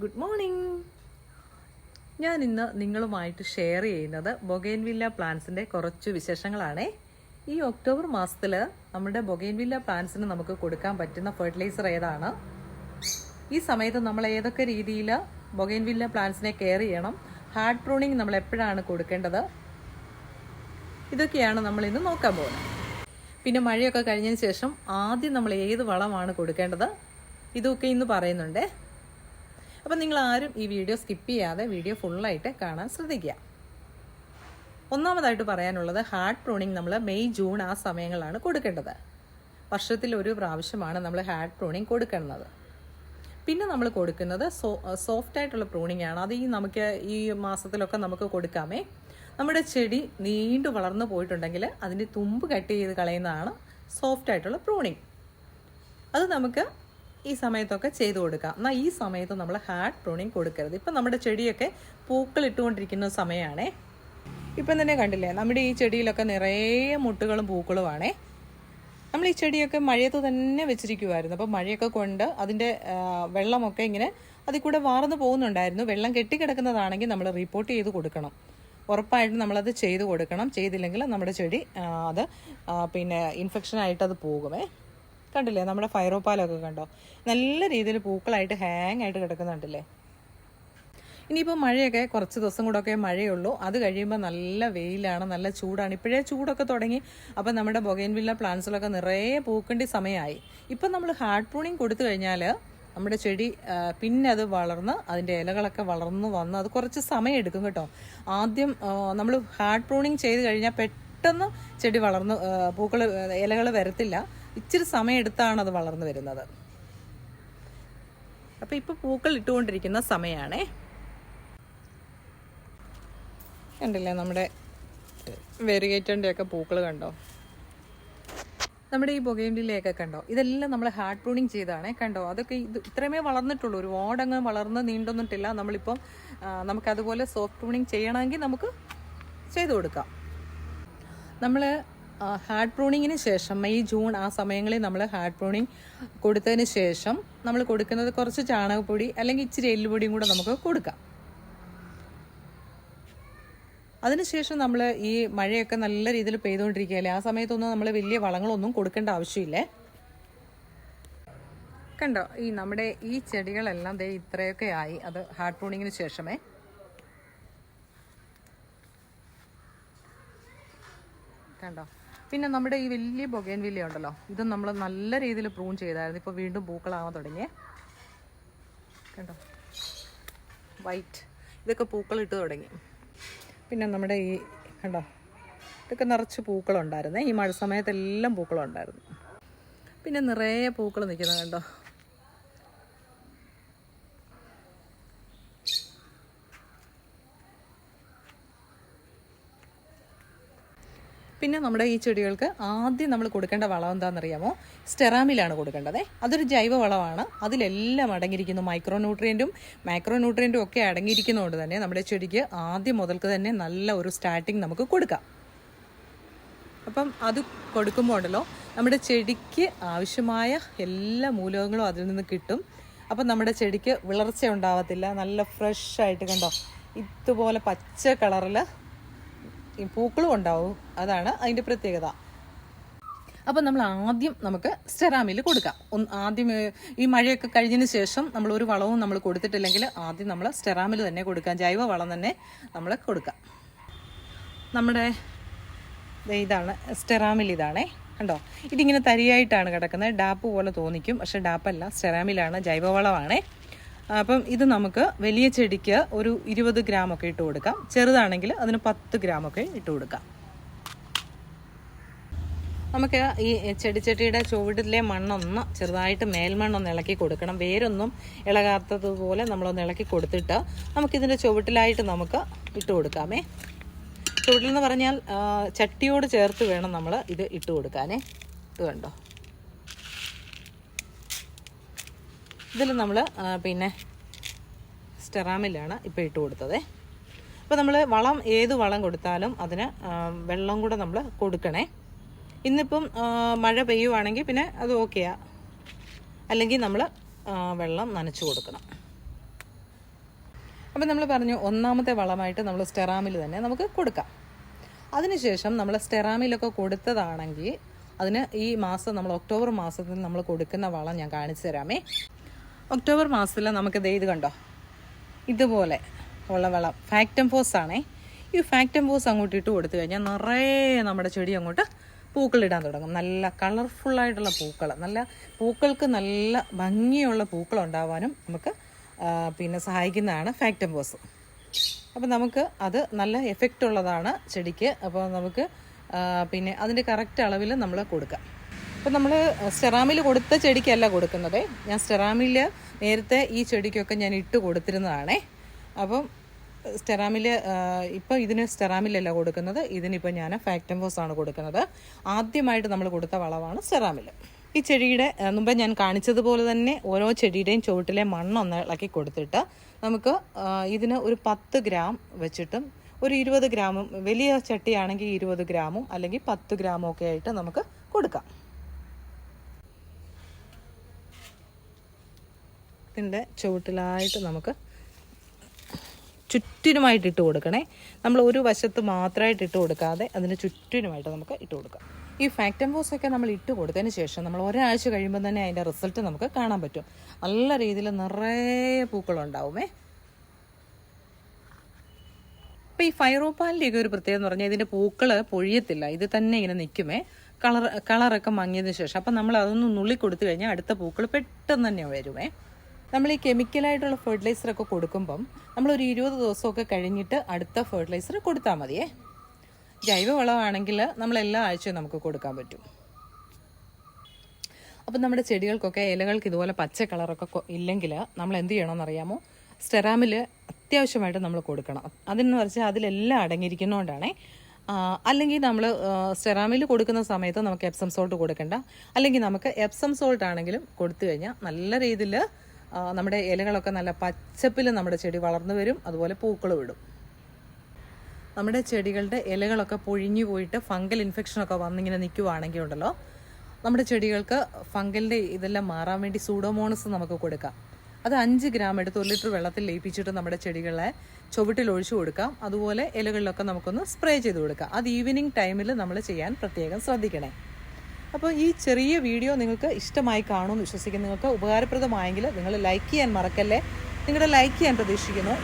Good morning ഞാൻ ഇന്ന് നിങ്ങളുമായിട്ട് ഷെയർ ചെയ്യുന്നത് ബൊഗൈൻവില്ല പ്ലാന്റ്സിന്റെ കുറച്ച് വിശേഷങ്ങളാണ്. ഈ ഒക്ടോബർ മാസത്തിൽ നമ്മുടെ ബൊഗൈൻവില്ല പ്ലാന്റ്സിന് നമുക്ക് കൊടുക്കാൻ പറ്റുന്ന ഫെർട്ടിലൈസർ ഏതാണ്? ഈ സമയത്ത് നമ്മൾ ഏതൊക്കെ രീതിയിൽ ബൊഗൈൻവില്ല പ്ലാന്റ്സിനെ കെയർ ചെയ്യണം? ഹാർഡ് പ്രൂണിങ് നമ്മൾ എപ്പോഴാണ് കൊടുക്കേണ്ടത്? ഇതൊക്കെയാണ് നമ്മൾ ഇന്ന് നോക്കാൻ പോകുന്നത്. പിന്നെ മഴയൊക്കെ കഴിഞ്ഞതിന് ശേഷം ആദ്യം നമ്മൾ ഏത് വളമാണ് കൊടുക്കേണ്ടത്? ഇതൊക്കെ ഇന്ന് പറയുന്നുണ്ടേ. അപ്പം നിങ്ങൾ ആരും ഈ വീഡിയോ സ്കിപ്പ് ചെയ്യാതെ വീഡിയോ ഫുള്ളായിട്ട് കാണാൻ ശ്രദ്ധിക്കുക. ഒന്നാമതായിട്ട് പറയാനുള്ളത് ഹാർഡ് പ്രൂണിങ് നമ്മൾ മെയ് ജൂൺ ആ സമയങ്ങളിലാണ് കൊടുക്കേണ്ടത്. വർഷത്തിൽ ഒരു പ്രാവശ്യമാണ് നമ്മൾ ഹാർഡ് പ്രൂണിങ് കൊടുക്കുന്നത്. പിന്നെ നമ്മൾ കൊടുക്കുന്നത് സോ സോഫ്റ്റ് ആയിട്ടുള്ള പ്രൂണിങ് ആണ്. അത് ഈ നമുക്ക് ഈ മാസത്തിലൊക്കെ നമുക്ക് കൊടുക്കാമേ. നമ്മുടെ ചെടി നീണ്ടു വളർന്നു പോയിട്ടുണ്ടെങ്കിൽ അതിന്റെ തുമ്പ് കട്ട് ചെയ്ത് കളയുന്നതാണ് സോഫ്റ്റ് ആയിട്ടുള്ള പ്രൂണിങ് അത് നമുക്ക് ഈ സമയത്തൊക്കെ ചെയ്തു കൊടുക്കാം. എന്നാൽ ഈ സമയത്ത് നമ്മൾ ഹാർഡ് പ്രൂണിങ് കൊടുക്കരുത്. ഇപ്പം നമ്മുടെ ചെടിയൊക്കെ പൂക്കൾ ഇട്ടുകൊണ്ടിരിക്കുന്ന സമയമാണേ ഇപ്പം തന്നെ കണ്ടില്ലേ നമ്മുടെ ഈ ചെടിയിലൊക്കെ നിറയെ മുട്ടുകളും പൂക്കളുമാണേ. നമ്മൾ ഈ ചെടിയൊക്കെ മഴയത്ത് തന്നെ വെച്ചിരിക്കുമായിരുന്നു അപ്പോൾ മഴയൊക്കെ കൊണ്ട് അതിന്റെ വെള്ളമൊക്കെ ഇങ്ങനെ അതിൽ കൂടെ വാർന്നു പോകുന്നുണ്ടായിരുന്നു. വെള്ളം കെട്ടിക്കിടക്കുന്നതാണെങ്കിൽ നമ്മൾ റിപ്പോർട്ട് ചെയ്ത് കൊടുക്കണം. ഉറപ്പായിട്ടും നമ്മളത് ചെയ്ത് കൊടുക്കണം. ചെയ്തില്ലെങ്കിൽ നമ്മുടെ ചെടി അത് പിന്നെ ഇൻഫെക്ഷനായിട്ടത് പോകുമേ. കണ്ടില്ലേ? നമ്മുടെ ഫൈറോപ്പാലൊക്കെ കണ്ടോ? നല്ല രീതിയിൽ പൂക്കളായിട്ട് ഹാങ് ആയിട്ട് കിടക്കുന്നുണ്ടല്ലേ? ഇനിയിപ്പോൾ മഴയൊക്കെ കുറച്ച് ദിവസം കൂടെയൊക്കെ മഴയുള്ളൂ. അത് കഴിയുമ്പോൾ നല്ല വെയിലാണ് നല്ല ചൂടാണ്. ഇപ്പോഴേ ചൂടൊക്കെ തുടങ്ങി. അപ്പം നമ്മുടെ ബൊഗൈൻവില്ല പ്ലാന്റ്സിലൊക്കെ നിറയെ പൂക്കേണ്ടി സമയമായി. ഇപ്പം നമ്മൾ ഹാർഡ് പ്രൂണിങ് കൊടുത്തു കഴിഞ്ഞാൽ നമ്മുടെ ചെടി പിന്നെ അത് വളർന്ന് അതിന്റെ ഇലകളൊക്കെ വളർന്നു വന്ന് അത് കുറച്ച് സമയം എടുക്കും കേട്ടോ. ആദ്യം നമ്മൾ ഹാർഡ് പ്രൂണിങ് ചെയ്ത് കഴിഞ്ഞാൽ പെട്ടെന്ന് ചെടി വളർന്ന് പൂക്കൾ ഇലകൾ വരത്തില്ല. ഇച്ചിരി സമയം എടുത്താണ് അത് വളർന്നു വരുന്നത്. അപ്പോൾ ഇപ്പോൾ പൂക്കൾ ഇട്ടുകൊണ്ടിരിക്കുന്ന സമയമാണേ കണ്ടില്ലേ നമ്മുടെ വെരിഗേറ്ററിന്റെ ഒക്കെ പൂക്കൾ കണ്ടോ? നമ്മുടെ ഈ ബൊഗൈൻഡിലയൊക്കെ കണ്ടോ? ഇതെല്ലാം നമ്മൾ ഹാർഡ് പ്രൂണിങ് ചെയ്താണേ കണ്ടോ? അതൊക്കെ ഇത് ഇത്രയുമേ വളർന്നിട്ടുള്ളൂ. ഒരു ഓടങ്ങ് വളർന്ന് നീണ്ടൊന്നിട്ടില്ല. നമ്മളിപ്പം നമുക്കതുപോലെ സോഫ്റ്റ് പ്രൂണിങ് ചെയ്യണമെങ്കിൽ നമുക്ക് ചെയ്തു കൊടുക്കാം. നമ്മൾ ഹാർഡ് പ്രൂണിങ്ങിന് ശേഷം മെയ് ജൂൺ ആ സമയങ്ങളിൽ നമ്മൾ ഹാർഡ് പ്രൂണിങ് കൊടുത്തതിന് ശേഷം നമ്മൾ കൊടുക്കുന്നത് കുറച്ച് ചാണകപ്പൊടി അല്ലെങ്കിൽ ഇച്ചിരി എല്ലുപൊടിയും കൂടെ നമുക്ക് കൊടുക്കാം. അതിനുശേഷം നമ്മൾ ഈ മഴയൊക്കെ നല്ല രീതിയിൽ പെയ്തുകൊണ്ടിരിക്കുകയല്ലേ ആ സമയത്തൊന്നും നമ്മൾ വലിയ വളങ്ങളൊന്നും കൊടുക്കേണ്ട ആവശ്യമില്ലേ? കണ്ടോ ഈ നമ്മുടെ ഈ ചെടികളെല്ലാം ദേ ഇത്രയൊക്കെ ആയി അത് ഹാർഡ് പ്രൂണിങ്ങിന് ശേഷമേ. കണ്ടോ? പിന്നെ നമ്മുടെ ഈ വലിയ ബൊഗേൻ വില്ല ഉണ്ടല്ലോ ഇത് നമ്മൾ നല്ല രീതിയിൽ പ്രൂൺ ചെയ്തായിരുന്നു. ഇപ്പോൾ വീണ്ടും പൂക്കളാവാൻ തുടങ്ങിയേ കണ്ടോ? വൈറ്റ് ഇതൊക്കെ പൂക്കൾ ഇട്ട് തുടങ്ങി. പിന്നെ നമ്മുടെ ഈ കണ്ടോ? ഇതൊക്കെ നിറച്ച് പൂക്കളുണ്ടായിരുന്നേ. ഈ മഴ സമയത്തെല്ലാം പൂക്കളുണ്ടായിരുന്നു. പിന്നെ നിറയെ പൂക്കൾ നിൽക്കുന്നത് കണ്ടോ? പിന്നെ നമ്മുടെ ഈ ചെടികൾക്ക് ആദ്യം നമ്മൾ കൊടുക്കേണ്ട വളം എന്താണെന്നറിയാമോ? സ്റ്റെറാമിലാണ് കൊടുക്കേണ്ടത്. അതൊരു ജൈവ വളമാണ്. അതിലെല്ലാം അടങ്ങിയിരിക്കുന്നു മൈക്രോ ന്യൂട്രിയന്റും മൈക്രോ ന്യൂട്രിയന്റും ഒക്കെ അടങ്ങിയിരിക്കുന്നതുകൊണ്ട് തന്നെ നമ്മുടെ ചെടിക്ക് ആദ്യം മുതൽക്ക് തന്നെ നല്ല ഒരു സ്റ്റാർട്ടിങ് നമുക്ക് കൊടുക്കാം. അപ്പം അത് കൊടുക്കുമ്പോൾ ഉണ്ടല്ലോ നമ്മുടെ ചെടിക്ക് ആവശ്യമായ എല്ലാ മൂലകങ്ങളും അതിൽ നിന്ന് കിട്ടും. അപ്പം നമ്മുടെ ചെടിക്ക് വിളർച്ച ഉണ്ടാവത്തില്ല. നല്ല ഫ്രഷ് ആയിട്ട് കണ്ടോ? ഇതുപോലെ പച്ച കളറിൽ ഈ പൂക്കളും ഉണ്ടാവും. അതാണ് അതിന്റെ പ്രത്യേകത. അപ്പം നമ്മൾ ആദ്യം നമുക്ക് സ്റ്റെറാമിൽ കൊടുക്കാം. ആദ്യം ഈ മഴയൊക്കെ കഴിഞ്ഞതിന് ശേഷം നമ്മൾ ഒരു വളവും നമ്മൾ കൊടുത്തിട്ടില്ലെങ്കിൽ ആദ്യം നമ്മൾ സ്റ്റെറാമിൽ തന്നെ കൊടുക്കാം. ജൈവ വളം തന്നെ നമ്മൾ കൊടുക്കാം. നമ്മുടെ ഇതാണ് സ്റ്റെറാമിൽ ഇതാണേ. കണ്ടോ? ഇതിങ്ങനെ തരിയായിട്ടാണ് കിടക്കുന്നത്. ഡാപ്പ് പോലെ തോന്നിക്കും. പക്ഷെ ഡാപ്പല്ല സ്റ്റെറാമിലാണ് ജൈവവളമാണേ അപ്പം ഇത് നമുക്ക് വലിയ ചെടിക്ക് ഒരു ഇരുപത് ഗ്രാമൊക്കെ ഇട്ട് കൊടുക്കാം. ചെറുതാണെങ്കിൽ അതിന് പത്ത് ഗ്രാമൊക്കെ ഇട്ട് കൊടുക്കാം. നമുക്ക് ഈ ചെടിച്ചട്ടിയുടെ ചുവട്ടിലെ മണ്ണൊന്ന് ചെറുതായിട്ട് മേൽമണ്ണൊന്ന് ഇളക്കി കൊടുക്കണം. വേരൊന്നും ഇളകാത്തതുപോലെ നമ്മളൊന്ന് ഇളക്കി കൊടുത്തിട്ട് നമുക്കിതിന്റെ ചുവട്ടിലായിട്ട് നമുക്ക് ഇട്ട് കൊടുക്കാമേ. ചുവട്ടിൽ എന്ന് പറഞ്ഞാൽ ചട്ടിയോട് ചേർത്ത് വേണം നമ്മൾ ഇത് ഇട്ട് കൊടുക്കാനേ. ഇത് കണ്ടോ? ഇതിൽ നമ്മൾ പിന്നെ സ്റ്റെറാമിലാണ് ഇപ്പോൾ ഇട്ട് കൊടുത്തത്. അപ്പോൾ നമ്മൾ വളം ഏത് വളം കൊടുത്താലും അതിന് വെള്ളം കൂടെ നമ്മൾ കൊടുക്കണേ. ഇന്നിപ്പം മഴ പെയ്യുവാണെങ്കിൽ പിന്നെ അത് ഓക്കെയാ. അല്ലെങ്കിൽ നമ്മൾ വെള്ളം നനച്ചു കൊടുക്കണം. അപ്പം നമ്മൾ പറഞ്ഞു ഒന്നാമത്തെ വളമായിട്ട് നമ്മൾ സ്റ്റെറാമിൽ തന്നെ നമുക്ക് കൊടുക്കാം. അതിനുശേഷം നമ്മൾ സ്റ്റെറാമിലൊക്കെ കൊടുത്തതാണെങ്കിൽ അതിന് ഈ മാസം നമ്മൾ ഒക്ടോബർ മാസത്തിൽ നമ്മൾ കൊടുക്കുന്ന വളം ഞാൻ കാണിച്ചു തരാമേ. ഒക്ടോബർ മാസത്തിൽ നമുക്ക് ഇത് കണ്ടോ? ഇതുപോലെ ഉള്ള വളം. ഫാക്ടംഫോസ് ആണേ. ഈ ഫാക്ടംഫോസ് അങ്ങോട്ട് ഇട്ട് കൊടുത്തു കഴിഞ്ഞാൽ നിറയെ നമ്മുടെ ചെടി അങ്ങോട്ട് പൂക്കളിടാൻ തുടങ്ങും. നല്ല കളർഫുള്ളായിട്ടുള്ള പൂക്കൾ നല്ല പൂക്കൾക്ക് നല്ല ഭംഗിയുള്ള പൂക്കൾ ഉണ്ടാവാനും നമുക്ക് പിന്നെ സഹായിക്കുന്നതാണ് ഫാക്ടംഫോസ് അപ്പം നമുക്ക് അത് നല്ല എഫക്റ്റ് ഉള്ളതാണ് ചെടിക്ക്. അപ്പോൾ നമുക്ക് പിന്നെ അതിന്റെ കറക്റ്റ് അളവിൽ നമ്മൾ കൊടുക്കാം. അപ്പം നമ്മൾ സ്റ്റെറാമിൽ കൊടുത്ത ചെടിക്കല്ല കൊടുക്കുന്നത്. ഞാൻ സ്റ്റെറാമിൽ നേരത്തെ ഈ ചെടിക്കൊക്കെ ഞാൻ ഇട്ട് കൊടുത്തിരുന്നതാണേ. അപ്പം സ്റ്റെറാമിൽ ഇപ്പം ഇതിന് സ്റ്റെറാമിലല്ല കൊടുക്കുന്നത്. ഇതിനിപ്പോൾ ഞാൻ ഫാക്ടംബോസ് ആണ് കൊടുക്കുന്നത്. ആദ്യമായിട്ട് നമ്മൾ കൊടുത്ത വളമാണ് സ്റ്റെറാമിൽ ഈ ചെടിയുടെ മുമ്പ് ഞാൻ കാണിച്ചതുപോലെ തന്നെ ഓരോ ചെടിയുടെയും ചുവട്ടിലെ മണ്ണൊന്ന് ഇളക്കി കൊടുത്തിട്ട് നമുക്ക് ഇതിന് ഒരു പത്ത് ഗ്രാം വെച്ചിട്ടും ഒരു ഇരുപത് ഗ്രാമും വലിയ ചട്ടിയാണെങ്കിൽ ഇരുപത് ഗ്രാമും അല്ലെങ്കിൽ പത്ത് ഗ്രാമും ഒക്കെ ആയിട്ട് നമുക്ക് കൊടുക്കാം. ഇതിന്റെ ചുവട്ടിലായിട്ട് നമുക്ക് ചുറ്റിനുമായിട്ട് ഇട്ട് കൊടുക്കണേ. നമ്മൾ ഒരു വശത്ത് മാത്രമായിട്ട് ഇട്ട് കൊടുക്കാതെ അതിന് ചുറ്റിനുമായിട്ട് നമുക്ക് ഇട്ട് കൊടുക്കാം. ഈ ഫാക്ടംബോസ് ഒക്കെ നമ്മൾ ഇട്ട് കൊടുത്തതിന് ശേഷം നമ്മൾ ഒരാഴ്ച കഴിയുമ്പോൾ തന്നെ അതിന്റെ റിസൾട്ട് നമുക്ക് കാണാൻ പറ്റും. നല്ല രീതിയിൽ നിറയെ പൂക്കളുണ്ടാവുമേ. അപ്പോൾ ഈ ഫൈറോപ്പാലിന്റെയൊക്കെ ഒരു പ്രത്യേകത എന്ന് പറഞ്ഞാൽ ഇതിന്റെ പൂക്കൾ പൊഴിയത്തില്ല. ഇത് തന്നെ ഇങ്ങനെ നിൽക്കുമേ. കളർ കളറൊക്കെ മങ്ങിയതിന് ശേഷം. അപ്പം നമ്മൾ അതൊന്ന് നുള്ളി കൊടുത്തു കഴിഞ്ഞാൽ അടുത്ത പൂക്കൾ പെട്ടെന്ന് തന്നെ വരുമേ. നമ്മൾ ഈ കെമിക്കലായിട്ടുള്ള ഫെർട്ടിലൈസറൊക്കെ കൊടുക്കുമ്പം നമ്മളൊരു ഇരുപത് ദിവസമൊക്കെ കഴിഞ്ഞിട്ട് അടുത്ത ഫെർട്ടിലൈസർ കൊടുത്താൽ മതിയേ. ജൈവവളമാണെങ്കിൽ നമ്മൾ എല്ലാ ആഴ്ചയും നമുക്ക് കൊടുക്കാൻ പറ്റും. അപ്പം നമ്മുടെ ചെടികൾക്കൊക്കെ ഇലകൾക്ക് ഇതുപോലെ പച്ച കളറൊക്കെ ഇല്ലെങ്കിൽ നമ്മൾ എന്ത് ചെയ്യണമെന്ന് അറിയാമോ സ്റ്റെറാമിൽ അത്യാവശ്യമായിട്ട് നമ്മൾ കൊടുക്കണം. അതെന്ന് വെച്ചാൽ അതിലെല്ലാം അടങ്ങിയിരിക്കുന്നതുകൊണ്ടാണേ അല്ലെങ്കിൽ നമ്മൾ സ്റ്റെറാമിൽ കൊടുക്കുന്ന സമയത്ത് നമുക്ക് എപ്സം സോൾട്ട് കൊടുക്കണ്ട. അല്ലെങ്കിൽ നമുക്ക് എപ്സം സോൾട്ട് ആണെങ്കിലും കൊടുത്തു കഴിഞ്ഞാൽ നല്ല രീതിയിൽ നമ്മുടെ ഇലകളൊക്കെ നല്ല പച്ചപ്പിൽ നമ്മുടെ ചെടി വളർന്നു വരും അതുപോലെ പൂക്കൾ വിടും. നമ്മുടെ ചെടികളുടെ ഇലകളൊക്കെ പൊഴിഞ്ഞു പോയിട്ട് ഫംഗൽ ഇൻഫെക്ഷനൊക്കെ വന്നിങ്ങനെ നിൽക്കുവാണെങ്കിൽ ഉണ്ടല്ലോ നമ്മുടെ ചെടികൾക്ക് ഫംഗലിന്റെ ഇതെല്ലാം മാറാൻ വേണ്ടി സൂഡോമോണസ് നമുക്ക് കൊടുക്കാം. അത് അഞ്ച് ഗ്രാം എടുത്ത് ഒരു ലിറ്റർ വെള്ളത്തിൽ ലയിപ്പിച്ചിട്ട് നമ്മുടെ ചെടികളെ ചുവട്ടിൽ ഒഴിച്ചു കൊടുക്കാം. അതുപോലെ ഇലകളിലൊക്കെ നമുക്കൊന്ന് സ്പ്രേ ചെയ്ത് കൊടുക്കാം. അത് ഈവനിങ് ടൈമിൽ നമ്മൾ ചെയ്യാൻ പ്രത്യേകം ശ്രദ്ധിക്കണേ. അപ്പോൾ ഈ ചെറിയ വീഡിയോ നിങ്ങൾക്ക് ഇഷ്ടമായി കാണുമെന്ന് വിശ്വസിക്കുന്നു. നിങ്ങൾക്ക് ഉപകാരപ്രദമായെങ്കിൽ നിങ്ങൾ ലൈക്ക് ചെയ്യാൻ മറക്കല്ലേ? നിങ്ങളുടെ ലൈക്ക് ചെയ്യാൻ പ്രതീക്ഷിക്കുന്നു.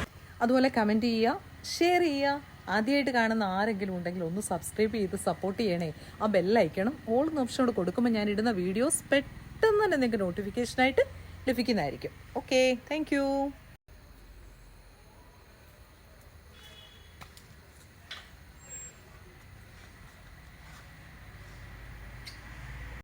അതുപോലെ കമന്റ് ചെയ്യുക ഷെയർ ചെയ്യുക. ആദ്യമായിട്ട് കാണുന്ന ആരെങ്കിലും ഉണ്ടെങ്കിൽ ഒന്ന് സബ്സ്ക്രൈബ് ചെയ്ത് സപ്പോർട്ട് ചെയ്യണേ. ആ ബെല്ലയക്കണം ഓൾ എന്ന ഓപ്ഷനോട് കൊടുക്കുമ്പോൾ ഞാൻ ഇടുന്ന വീഡിയോസ് പെട്ടെന്ന് തന്നെ നിങ്ങൾക്ക് നോട്ടിഫിക്കേഷനായിട്ട് ലഭിക്കുന്നതായിരിക്കും. Okay thank